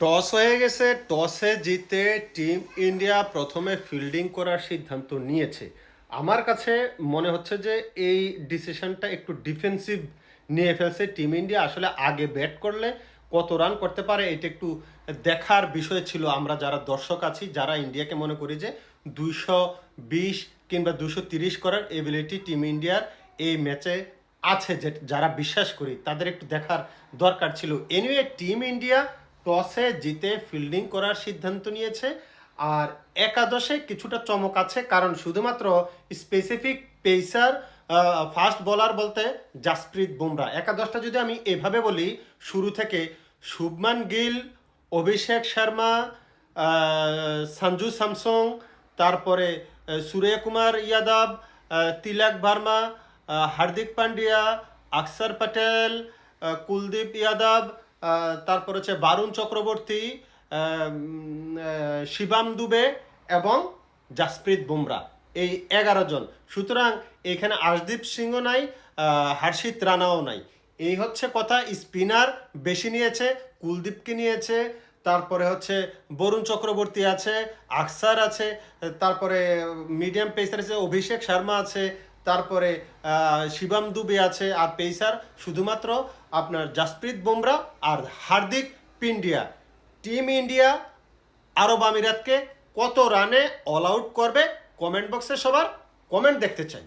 Toss হয়ে গেছে, টসে জিতে টিম ইন্ডিয়া প্রথমে ফিল্ডিং করার সিদ্ধান্ত নিয়েছে। আমার কাছে মনে হচ্ছে যে এই ডিসিশনটা একটু ডিফেন্সিভ নিয়ে ফেলছে টিম ইন্ডিয়া। আসলে আগে ব্যাট করলে কত রান করতে পারে, এটা একটু দেখার বিষয় ছিল। আমরা যারা দর্শক আছি, যারা ইন্ডিয়াকে মনে করি যে দুইশো বিশ কিংবা দুশো তিরিশ করার এবিলিটি টিম ইন্ডিয়ার এই ম্যাচে আছে যে, যারা বিশ্বাস করি, তাদের একটু দেখার দরকার ছিল। এনিওয়ে টিম ইন্ডিয়া টসে জিতে ফিল্ডিং করার সিদ্ধান্ত নিয়েছে আর একাদশে কিছুটা চমক আছে কারণ শুধুমাত্র স্পেসিফিক পেসার ফাস্ট বোলার বলতে জাসপ্রীত বুমরা। একাদশটা যদি আমি এভাবে বলি শুরু থেকে শুভমান গিল অভিষেক শর্মা সঞ্জু স্যামসং তারপরে আহ, সূর্য কুমার ইয়াদব তিলক ভার্মা হার্দিক পান্ডিয়া পটেল আহ, কুলদীপ যাদব আহ, তারপর হচ্ছে বারুণ চক্রবর্তী শিবাম দুবে এবং জাসপ্রীত বুমরা। এই এগারো জন। সুতরাং এখানে আশদীপ সিংহ নাই হার্ষিত রানাও নাই। এই হচ্ছে কথা, স্পিনার বেশি নিয়েছে, কুলদীপকে নিয়েছে, তারপরে হচ্ছে বরুণ চক্রবর্তী আছে, আকসার আছে, তারপরে মিডিয়াম পেসার আছে, অভিষেক শর্মা আছে তারপরে শিবাম দুবে আছে আর পেসার, শুধুমাত্র আপনার জাসপ্রীত বুমরা আর হার্দিক পিন্ডিয়া। টিম ইন্ডিয়া আরব আমিরাতকে কত রানে অল আউট করবে? কমেন্ট বক্সে সবার কমেন্ট দেখতে চাই।